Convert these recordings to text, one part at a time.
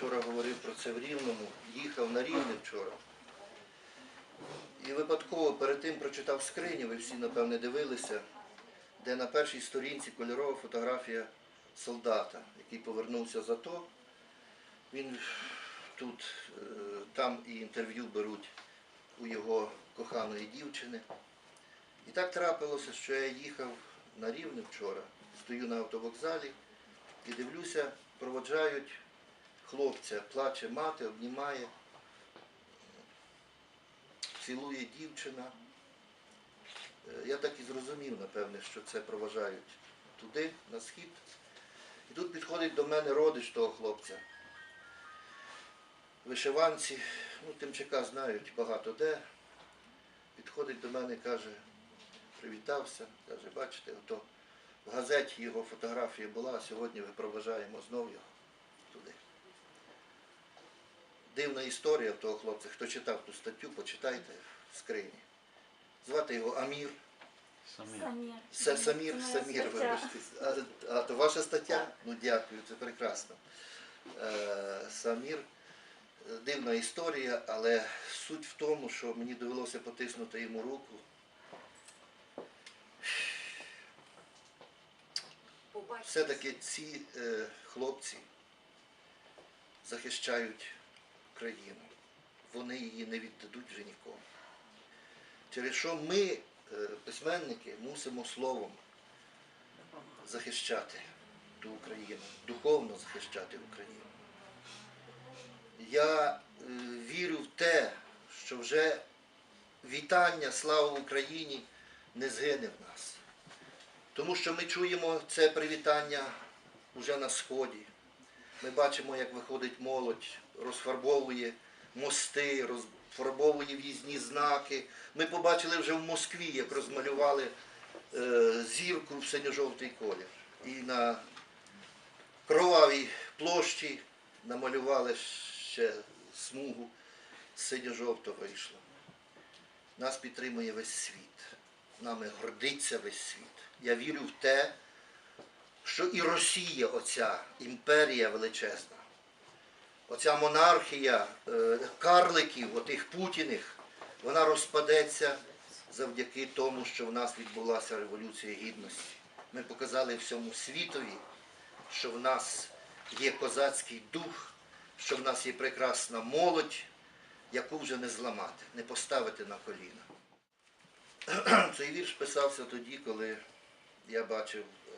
вчора говорив про це в Рівному, їхав на Рівне вчора. І випадково перед тим прочитав скриню, ви всі, напевне, дивилися, де на першій сторінці кольорова фотографія солдата, який повернувся з АТО. Він тут, е, там і інтерв'ю беруть у його коханої дівчини. І так трапилося, що я їхав на Рівне вчора, стою на автовокзалі і дивлюся, проводжають хлопця, плаче мати, обнімає, цілує дівчина. Е, Я так і зрозумів, напевне, що це проважають туди, на схід. І тут підходить до мене родич того хлопця. Вишиванці, ну, Тимчака знають багато де. Підходить до мене каже, привітався, каже, бачите, ото в газеті його фотографія була, сьогодні ми проважаємо знов його туди. Дивна історія в того хлопця. Хто читав ту статтю, почитайте в скрині. Звати його Амір. Самір. Самір, Самір, стаття. вибачте. А, а то ваша стаття? Ну дякую, це прекрасно. Е, Самір. Дивна історія, але суть в тому, що мені довелося потиснути йому руку. Все-таки ці е, хлопці захищають країну. Вони її не віддадуть вже нікому. Через що ми, е, письменники, мусимо словом захищати ту Україну, духовно захищати Україну. Я е, вірю в те, що вже вітання слава Україні не згине в нас. Тому що ми чуємо це привітання вже на сході. Ми бачимо, як виходить молодь, розфарбовує мости, розфарбовує в'їзні знаки. Ми побачили вже в Москві, як розмалювали е, зірку в синьо-жовтий колір. І на кровавій площі намалювали ще смугу синьо-жовто вийшло. Нас підтримує весь світ. Нами гордиться весь світ. Я вірю в те, що і Росія, оця імперія величезна, оця монархія е, карликів, отих путіних, вона розпадеться завдяки тому, що в нас відбулася Революція Гідності. Ми показали всьому світові, що в нас є козацький дух, що в нас є прекрасна молодь, яку вже не зламати, не поставити на коліна. Цей вірш писався тоді, коли я бачив е,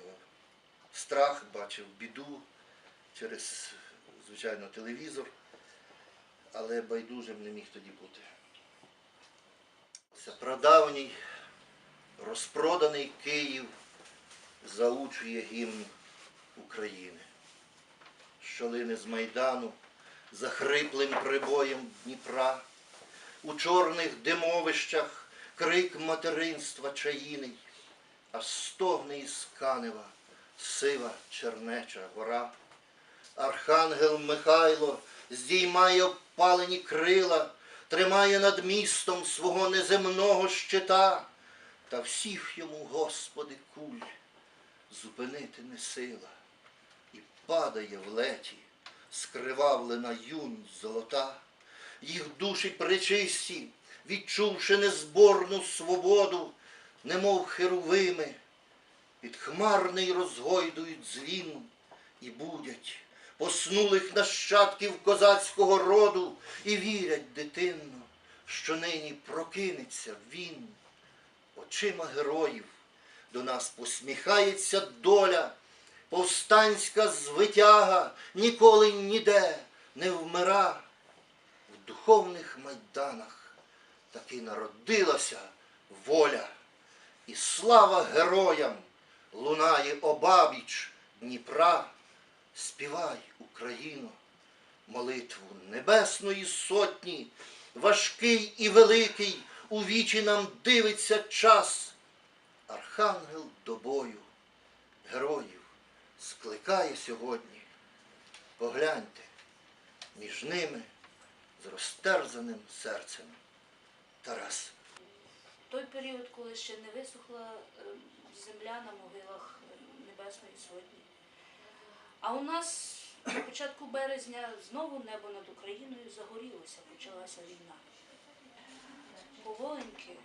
страх, бачив біду через, звичайно, телевізор, але байдужим не міг тоді бути. Це прадавній розпроданий Київ заучує гімн України, що лине з Майдану за хриплим прибоєм Дніпра, у чорних димовищах крик материнства чаїний, а стогне із канева сива чернеча гора. Архангел Михайло здіймає обпалені крила, тримає над містом свого неземного щита, та всіх йому, Господи, куль зупинити не сила, і падає в леті скривавлена юнь золота, їх душі причисті, відчувши незборну свободу, немов херувими, під хмарний розгойдують дзвін і будять поснулих нащадків козацького роду і вірять дитинно, що нині прокинеться він. Очима героїв до нас посміхається доля, повстанська звитяга ніколи ніде не вмира. В духовних майданах таки народилася воля, і слава героям лунає обабіч Дніпра. Співай, Україно, молитву Небесної Сотні, важкий і великий, у вічі нам дивиться час. Архангел до бою, героїв скликає сьогодні. Погляньте, між ними з розтерзаним серцем Тарас. Той період, коли ще не висохла е, земля на могилах е, Небесної Сотні. А у нас На початку березня знову небо над Україною загорілося, почалася війна. Поволеньки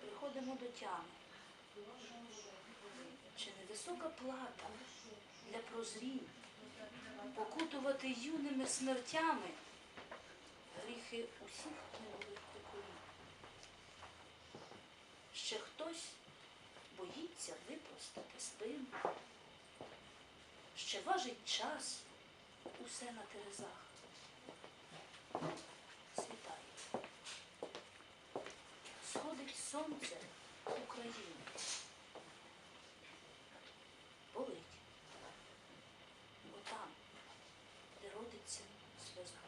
приходимо до тями. Чи не висока плата для прозрінь покутувати юними смертями гріхи усіх минулих поколінь? Ще хтось боїться випростати спину, ще важить час усе на терезах. Світає. Сходить сонце України. Болить. Бо там, де родиться сльоза.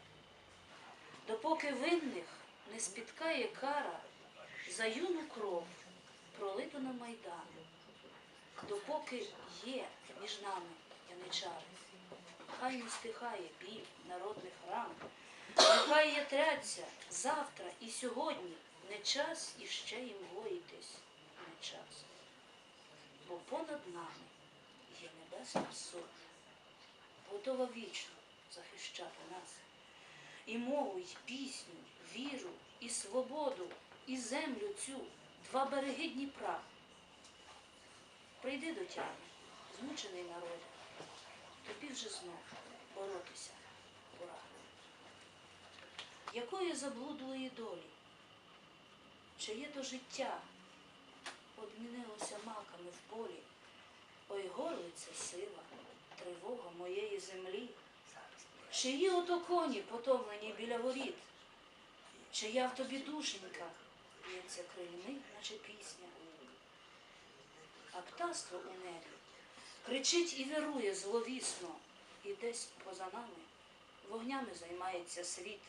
Допоки винних не спіткає кара за юну кров, пролиту на Майдані, допоки є між нами яничари, хай не стихає біль народних ран, нехай ятряться завтра і сьогодні не час іще їм гоїтись, не час. Бо понад нами є небесна суть, готова вічно захищати нас. І мову, й пісню, віру, і свободу, і землю цю, два береги Дніпра. Прийди до тями, змучений народе, тобі вже знов боротися пора. Якої заблудлої долі? Чиє то життя одмінилося маками в полі? Ой, горлиця сила, тривога моєї землі. Чиї ото коні потомлені біля воріт? Чия в тобі душенька б'ється крильми, наче пісня. А птаство у небі кричить і вирує зловісно, і десь поза нами вогнями займається світ.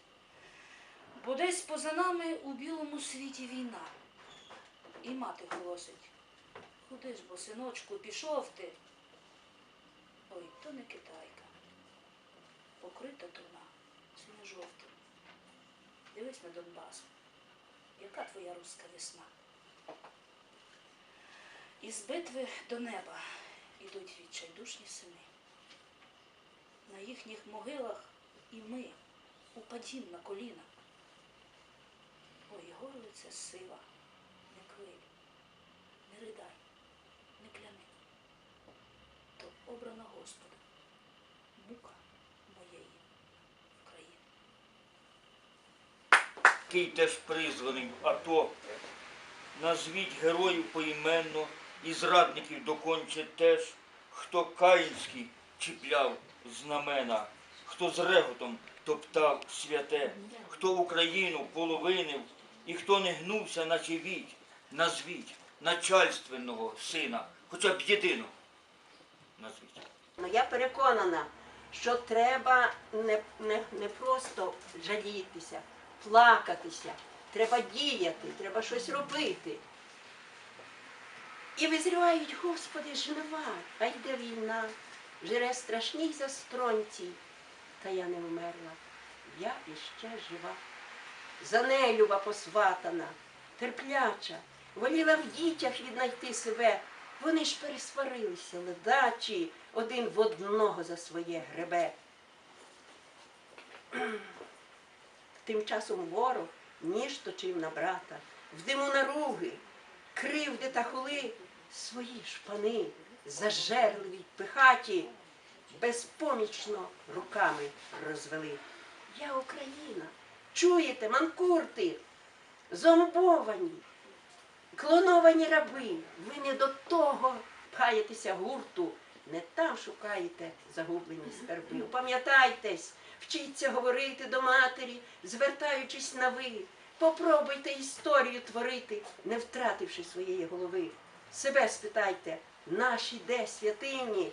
Бо десь поза нами у білому світі війна. І мати голосить. Куди ж, бо синочку, пішов ти? Ой, то не китайка покрита труна синьо-жовтим. Дивись на Донбас. Яка твоя руська весна? Із битви до неба ідуть відчайдушні сини. На їхніх могилах і ми упадім на коліна. Ой, горлиця сила, не квиль, не ридай, не кляни. То обрана Господа, мука моєї України. який теж призваний в АТО. Назвіть героїв поіменно і зрадників доконче теж, хто каїнський чіпляв знамена, хто з реготом топтав святе, хто Україну половинив і хто не гнувся, наче віть, назвіть начальственного сина, хоча б єдиного. Назвіть. Ну, я переконана, що треба не, не, не просто жалітися, плакатися, треба діяти, треба щось робити. І визрівають, Господи, жнива, а йде війна, жире страшній застронці, та я не вмерла, я іще жива. Занелюба посватана, терпляча, воліла в дітях віднайти себе. Вони ж пересварилися, ледачі, один в одного за своє гребе. Тим часом ворог ніж точив на брата, в диму наруги, кривди та хули свої шпани, зажерливі, пихаті, безпомічно руками розвели. Я Україна, чуєте, манкурти, зомбовані, клоновані раби, ви не до того пхаєтеся гурту, не там шукаєте загублені скарби. Пам'ятайтесь, вчіться говорити до матері, звертаючись на ви. Попробуйте історію творити, не втративши своєї голови. Себе спитайте, наші де святині,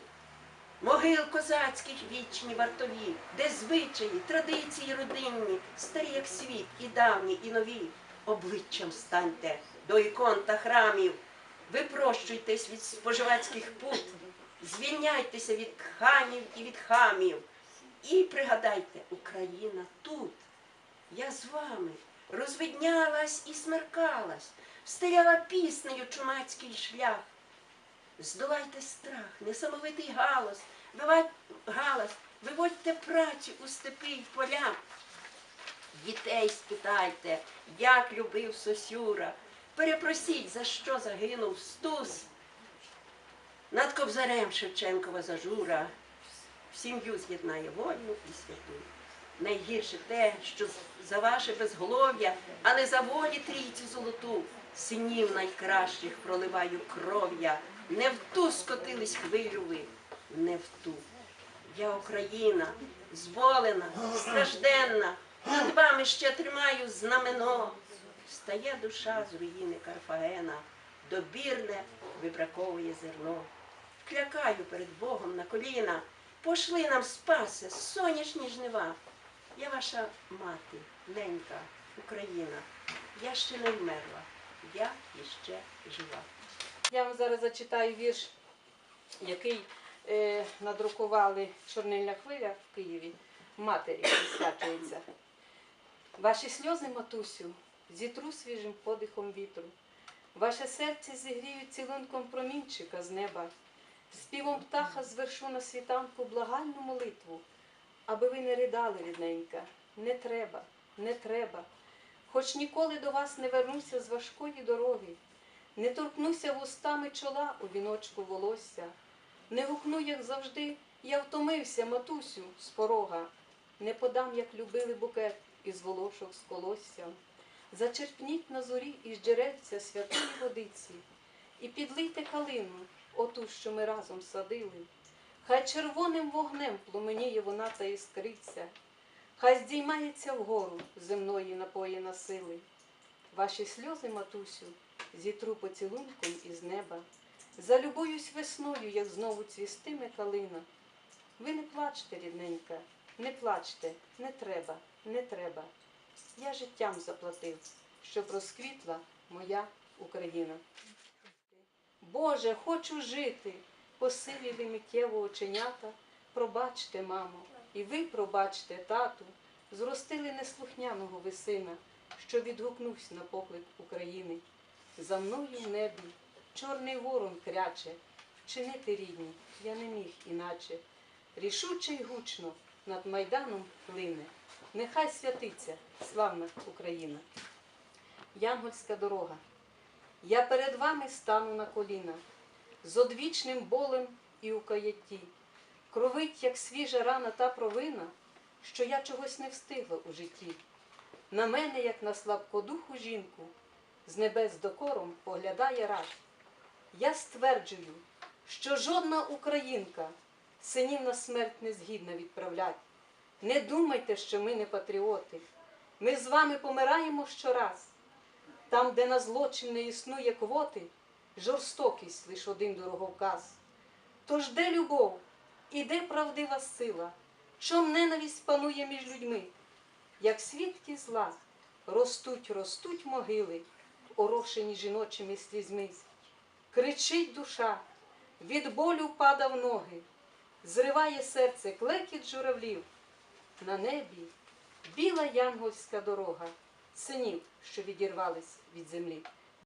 могил козацьких вічні вартові, де звичаї, традиції родинні, старі як світ, і давні, і нові. Обличчям станьте до ікон та храмів, випрощуйтесь від споживацьких пут, звільняйтеся від ханів і від хамів. І пригадайте, Україна тут. Я з вами розвиднялась і смеркалась, стеляла піснею чумацький шлях. Здолайте страх, несамовитий галас, галас, виводьте працю у степи й поля. Дітей спитайте, як любив Сосюра. Перепросіть, за що загинув Стус. Над Кобзарем Шевченкова зажура в сім'ю з'єднає вольну і святу. Найгірше те, що за ваше безголов'я, а не за волі трійцю золоту, синів найкращих проливаю кров'я. Не в ту скотились хвилю ви, не в ту. Я Україна, зволена, стражденна, над вами ще тримаю знамено. Стає душа з руїни Карфагена, добірне вибраковує зерно. Клякаю перед Богом на коліна, пошли нам спаси, сонячні жнива. Я ваша мати, ненька, Україна. Я ще не вмерла, я іще жива. Я вам зараз зачитаю вірш, який е, надрукували Чорнильна хвиля в Києві. Матері присвячується. Ваші сльози, матусю, зітру свіжим подихом вітру. Ваше серце зігріють цілунком промінчика з неба. Співом птаха звершу на світанку благальну молитву, аби ви не ридали, рідненька. Не треба, не треба. Хоч ніколи до вас не вернуся з важкої дороги. Не торкнуся вустами чола у віночку волосся, не гукну, як завжди, я втомився, матусю, з порога, не подам, як любили букет із волошок з колоссям. Зачерпніть на зорі із джерельця святої водиці, і підлийте калину, оту, що ми разом садили. Хай червоним вогнем пломеніє вона та іскриться, хай здіймається вгору земної напоїна сили. Ваші сльози, матусю, зітру поцілунком із неба. Залюбуюсь весною, як знову цвістиме калина. Ви не плачте, рідненька, не плачте, не треба, не треба. Я життям заплатив, щоб розквітла моя Україна. Боже, хочу жити, посивіли миттєво оченята. Пробачте, мамо, і ви пробачте, тату, зростили неслухняного ви сина, що відгукнувся на поклик України. За мною в небі чорний ворон кряче, вчинити рідні, я не міг іначе. Рішуче й гучно над майданом плине. Нехай святиться славна Україна. Янгольська дорога. Я перед вами стану на коліна, з одвічним болем і у каятті. Кровить, як свіжа рана та провина, що я чогось не встигла у житті. На мене, як на слабкодуху жінку, з небес докором поглядає рай. Я стверджую, що жодна українка синів на смерть не згідна відправлять. Не думайте, що ми не патріоти. Ми з вами помираємо щораз. Там, де на злочин не існує квоти, жорстокість лиш один дороговказ. Тож де любов і де правдива сила, чом ненависть панує між людьми? Як свідки зла, ростуть, ростуть могили, орошені жіночими слізьми. Кричить душа, від болю пада в ноги, зриває серце клекіт журавлів. На небі біла янгольська дорога, синів, що відірвались від землі.